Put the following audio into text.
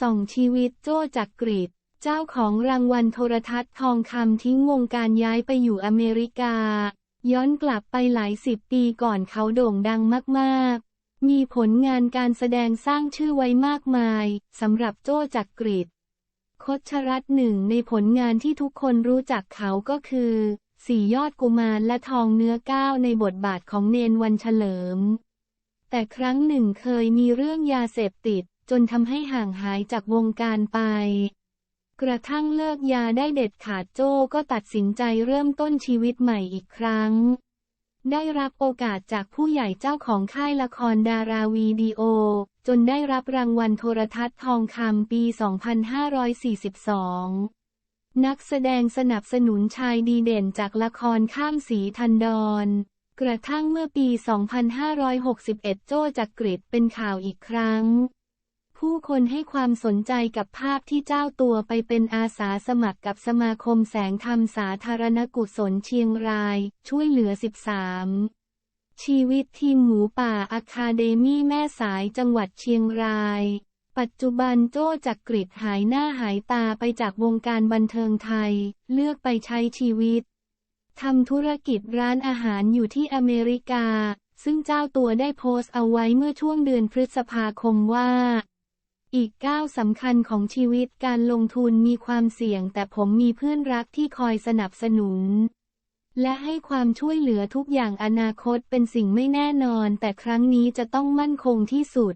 ส่องชีวิตโจ้จักกริดเจ้าของรางวัลโทรทัศน์ทองคำทิ้งวงการย้ายไปอยู่อเมริกา ย้อนกลับไปหลายสิบปีก่อนเขาโด่งดังมากๆ มีผลงานการแสดงสร้างชื่อไว้มากมายสำหรับโจ้จักกริดคดชรัตหนึ่งในผลงานที่ทุกคนรู้จักเขาก็คือสี่ยอดกุมารและทองเนื้อก้าวในบทบาทของเนนวันเฉลิม แต่ครั้งหนึ่งเคยมีเรื่องยาเสพติด จนทำให้ห่างหายจากวงการไป กระทั่งเลิกยาได้เด็ดขาดโจ้ก็ตัดสินใจเริ่มต้นชีวิตใหม่อีกครั้ง ได้รับโอกาสจากผู้ใหญ่เจ้าของค่ายละครดาราวีดีโอ จนได้รับรางวัลโทรทัศน์ทองคำปี 2542นักแสดงสนับสนุนชายดีเด่นจากละครข้ามสีทันดอนกระทั่งเมื่อปี 2561 โจ้จักกริดเป็นข่าวอีกครั้ง ผู้คนให้ความสนใจกับภาพที่เจ้าตัวไปเป็นอาสาสมัครกับสมาคมแสงธรรมสาธารณกุศลเชียงราย ช่วยเหลือ 13 ชีวิตทีมหมูป่าอะคาเดมี่แม่สายจังหวัดเชียงราย ปัจจุบันโจ้จักกริดหายหน้าหายตาไปจากวงการบันเทิงไทย เลือกไปใช้ชีวิตทำธุรกิจร้านอาหารอยู่ที่อเมริกา ซึ่งเจ้าตัวได้โพสต์เอาไว้เมื่อช่วงเดือนพฤษภาคมว่า อีกก้าวสำคัญของชีวิตการลงทุนมีความเสี่ยง แต่ผมมีเพื่อนรักที่คอยสนับสนุน และให้ความช่วยเหลือทุกอย่างอนาคตเป็นสิ่งไม่แน่นอน แต่ครั้งนี้จะต้องมั่นคงที่สุด